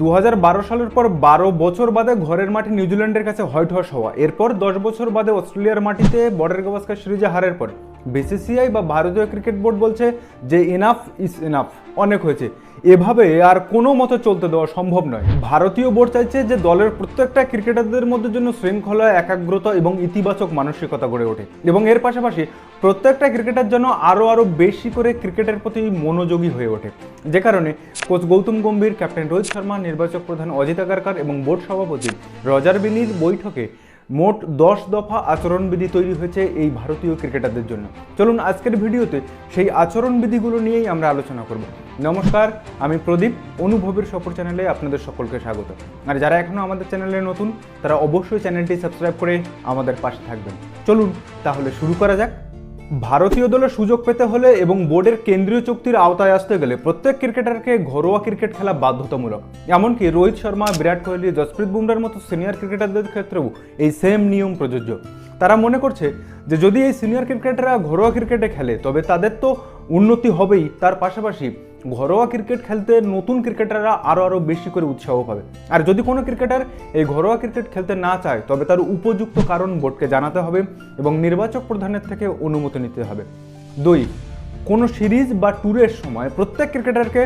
দু হাজার বারো সালের পর বারো বছর বাদে ঘরের মাঠে নিউজিল্যান্ডের কাছে হোয়াইট হর্স হওয়া। এরপর দশ বছর বাদে অস্ট্রেলিয়ার মাটিতে বর্ডার গাভাস্কার সিরিজে হারের পর। বিসিসিআই বা ভারতীয় ক্রিকেট বোর্ড বলছে যে ইনাফ ইজ ইনাফ অনেক হয়েছে। এভাবে আর কোনো মতো চলতে দেওয়া সম্ভব নয়। ভারতীয় বোর্ড চাইছে যে দলের প্রত্যেকটা ক্রিকেটারদের মধ্যে জন্য শৃঙ্খলা, একাগ্রতা এবং ইতিবাচক মানসিকতা গড়ে ওঠে। এবং এর পাশাপাশি প্রত্যেকটা ক্রিকেটার যেন আরও আরও বেশি করে ক্রিকেটের প্রতি মনোযোগী হয়ে ওঠে। যে কারণে কোচ গৌতম গম্ভীর, ক্যাপ্টেন রোহিত শর্মা, নির্বাচক প্রধান অজিত আগারকার এবং বোর্ড সভাপতি রজার বিনির বৈঠকে মোট দশ দফা আচরণবিধি তৈরি হয়েছে এই ভারতীয় ক্রিকেটারদের জন্য। চলুন আজকের ভিডিওতে সেই আচরণবিধিগুলো নিয়েই আমরা আলোচনা করব। নমস্কার, আমি প্রদীপ, অনুভবের সফর চ্যানেলে আপনাদের সকলকে স্বাগত। আর যারা এখনও আমাদের চ্যানেলে নতুন, তারা অবশ্যই চ্যানেলটি সাবস্ক্রাইব করে আমাদের পাশে থাকবেন। চলুন তাহলে শুরু করা যাক। ভারতীয় দলে সুযোগ পেতে হলে এবং বোর্ডের কেন্দ্রীয় চুক্তির আওতায় আসতে গেলে প্রত্যেক ক্রিকেটারকে ঘরোয়া ক্রিকেট খেলা বাধ্যতামূলক। এমনকি রোহিত শর্মা, বিরাট কোহলি, জসপ্রীত বুমরার মতো সিনিয়র ক্রিকেটারদের ক্ষেত্রেও এই সেম নিয়ম প্রযোজ্য। তারা মনে করছে যে যদি এই সিনিয়র ক্রিকেটাররা ঘরোয়া ক্রিকেটে খেলে, তবে তাদের তো উন্নতি হবেই। তার পাশাপাশি ঘরোয়া ক্রিকেট খেলতে নতুন ক্রিকেটাররা আরও আরও বেশি করে উৎসাহ পাবে। আর যদি কোনো ক্রিকেটার এই ঘরোয়া ক্রিকেট খেলতে না চায়, তবে তার উপযুক্ত কারণ বোর্ডকে জানাতে হবে এবং নির্বাচক প্রধানের থেকে অনুমতি নিতে হবে। দুই, কোনো সিরিজ বা ট্যুরের সময় প্রত্যেক ক্রিকেটারকে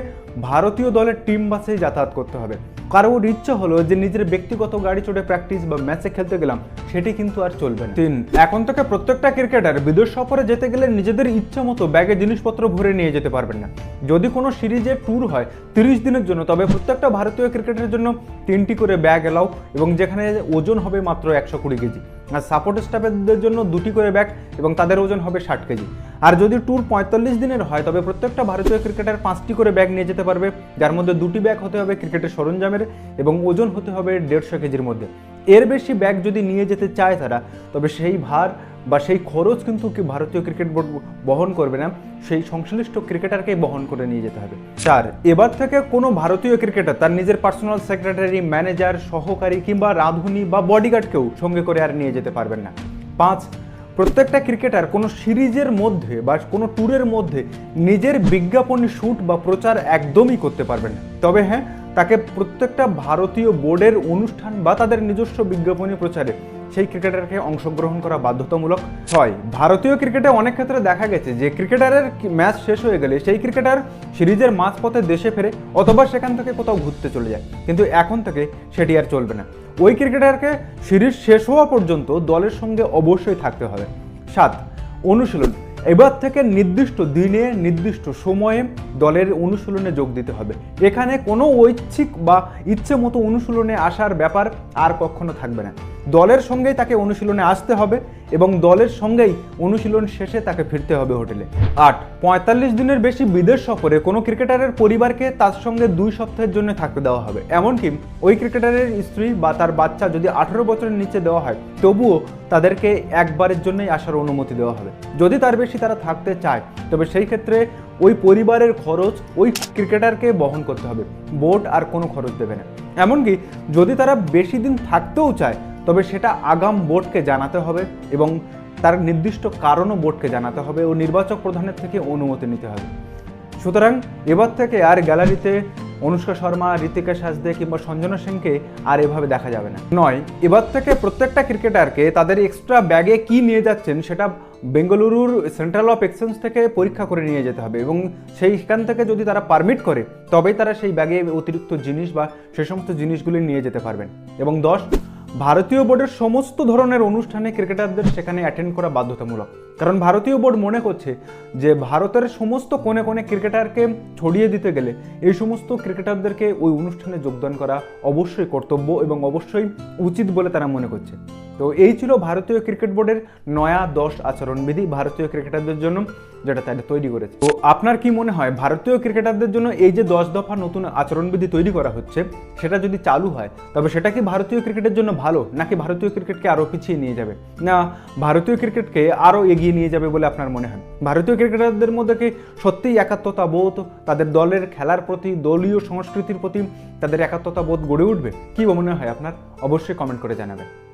ভারতীয় দলের টিম বাসে যাতায়াত করতে হবে। কারোর ইচ্ছে হলো যে নিজের ব্যক্তিগত গাড়ি চড়ে প্র্যাকটিস বা ম্যাচে খেলতে গেলাম, সেটি কিন্তু আর চলবে না। তিন, এখন থেকে প্রত্যেকটা ক্রিকেটার বিদেশ সফরে যেতে গেলে নিজেদের ইচ্ছা মতো ব্যাগে জিনিসপত্র ভরে নিয়ে যেতে পারবেন না। যদি কোনো সিরিজে ট্যুর হয়, তিরিশ দিনের জন্য, তবে প্রত্যেকটা ভারতীয় ক্রিকেটের জন্য তিনটি করে ব্যাগ এলাও এবং যেখানে ওজন হবে মাত্র একশো কুড়ি কেজি। আর সাপোর্ট স্টাফের জন্য দুটি করে ব্যাগ এবং তাদের ওজন হবে ষাট কেজি। আর যদি ট্যুর পঁয়তাল্লিশ দিনের হয়, তবে প্রত্যেকটা ভারতীয় ক্রিকেটার পাঁচটি করে ব্যাগ নিয়ে যেতে পারবে, যার মধ্যে দুটি ব্যাগ হতে হবে ক্রিকেটের সরঞ্জামের এবং ওজন হতে হবে দেড়শো কেজির মধ্যে। এর বেশি ব্যাগ যদি নিয়ে যেতে চায় তারা, তবে সেই ভার বা সেই খরচ কিন্তু ভারতীয় ক্রিকেট বোর্ড বহন করবে না, সেই সংশ্লিষ্ট ক্রিকেটারকেই বহন করে নিয়ে যেতে হবে। চার এবার থেকে কোনো ভারতীয় ক্রিকেটার, তার নিজের পার্সোনাল সেক্রেটারি ম্যানেজার সহকারী কিংবা রাঁধুনি বা বডিগার্ডকেও সঙ্গে করে আর নিয়ে যেতে পারবেন না। পাঁচ, প্রত্যেকটা ক্রিকেটার কোনো সিরিজের মধ্যে বা কোনো ট্যুরের মধ্যে নিজের বিজ্ঞাপন শ্যুট বা প্রচার একদমই করতে পারবেন না। তবে হ্যাঁ তাকে প্রত্যেকটা ভারতীয় বোর্ডের অনুষ্ঠান বা তাদের নিজস্ব বিজ্ঞাপনী প্রচারে সেই ক্রিকেটারকে অংশগ্রহণ করা বাধ্যতামূলক হয়। ভারতীয় ক্রিকেটে অনেক ক্ষেত্রে দেখা গেছে যে ক্রিকেটারের ম্যাচ শেষ হয়ে গেলে সেই ক্রিকেটার সিরিজের মাঝপথে দেশে ফেরে অথবা সেখান থেকে কোথাও ঘুরতে চলে যায়। কিন্তু এখন থেকে সেটি আর চলবে না। ওই ক্রিকেটারকে সিরিজ শেষ হওয়া পর্যন্ত দলের সঙ্গে অবশ্যই থাকতে হবে। সাত, অনুশীলন। এবার থেকে নির্দিষ্ট দিনে, নির্দিষ্ট সময়ে দলের অনুশীলনে যোগ দিতে হবে। এখানে কোনো ঐচ্ছিক বা ইচ্ছে মতো অনুশীলনে আসার ব্যাপার আর কখনো থাকবে না। দলের সঙ্গেই তাকে অনুশীলনে আসতে হবে এবং দলের সঙ্গেই অনুশীলন শেষে তাকে ফিরতে হবে হোটেলে। আট, পঁয়তাল্লিশ দিনের বেশি বিদেশ সফরে কোনো ক্রিকেটারের পরিবারকে তার সঙ্গে দুই সপ্তাহের জন্য থাকতে দেওয়া হবে। এমনকি ওই ক্রিকেটারের স্ত্রী বা তার বাচ্চা যদি আঠেরো বছরের নিচে দেওয়া হয়, তবুও তাদেরকে একবারের জন্যই আসার অনুমতি দেওয়া হবে। যদি তার বেশি তারা থাকতে চায়, তবে সেই ক্ষেত্রে ওই পরিবারের খরচ ওই ক্রিকেটারকে বহন করতে হবে। বোর্ড আর কোনো খরচ দেবে না। এমনকি যদি তারা বেশি দিন থাকতেও চায় তবে সেটা আগাম বোর্ডকে জানাতে হবে এবং তার নির্দিষ্ট কারণও বোর্ডকে জানাতে হবে ও নির্বাচক প্রধানের থেকে অনুমতি নিতে হবে। সুতরাং এবার থেকে আর গ্যালারিতে অনুষ্কা শর্মা ঋতিকা সাজদে কিংবা সঞ্জনা সিংকে আর এভাবে দেখা যাবে না। নয়, এবার থেকে প্রত্যেকটা ক্রিকেটারকে তাদের এক্সট্রা ব্যাগে কি নিয়ে যাচ্ছেন সেটা বেঙ্গালুরুর সেন্ট্রাল অফ এক্সচেঞ্জ থেকে পরীক্ষা করে নিয়ে যেতে হবে এবং সেইখান থেকে যদি তারা পারমিট করে, তবেই তারা সেই ব্যাগে অতিরিক্ত জিনিস বা সে সমস্ত জিনিসগুলি নিয়ে যেতে পারবেন। এবং দশ ভারতীয় বোর্ডের সমস্ত ধরনের অনুষ্ঠানে ক্রিকেটারদের সেখানে অ্যাটেন্ড করা বাধ্যতামূলক। কারণ ভারতীয় বোর্ড মনে করছে যে ভারতের সমস্ত কোণে কোণে ক্রিকেটারকে ছড়িয়ে দিতে গেলে এই সমস্ত ক্রিকেটারদেরকে ওই অনুষ্ঠানে যোগদান করা অবশ্যই কর্তব্য এবং অবশ্যই উচিত বলে তারা মনে করছে। তো এই ছিল ভারতীয় ক্রিকেট বোর্ডের নয়া দশ আচরণবিধি ভারতীয় ক্রিকেটারদের জন্য, যেটা তারা তৈরি করেছে। তো আপনার কি মনে হয়, ভারতীয় ক্রিকেটারদের জন্য এই যে দশ দফা নতুন আচরণবিধি তৈরি করা হচ্ছে, সেটা যদি চালু হয়, তবে সেটা কি ভারতীয় ক্রিকেটের জন্য ভালো, নাকি ভারতীয় ক্রিকেটকে আরও পিছিয়ে নিয়ে যাবে? না, ভারতীয় ক্রিকেটকে আরও এগিয়ে নিয়ে যাবে বলে আপনার মনে হয়? ভারতীয় ক্রিকেটারদের মধ্যে কি সত্যিই একাত্মতা বোধ তাদের দলের খেলার প্রতি, দলীয় সংস্কৃতির প্রতি তাদের একাত্মতা বোধ গড়ে উঠবে? কি মনে হয় আপনার? অবশ্যই কমেন্ট করে জানাবেন।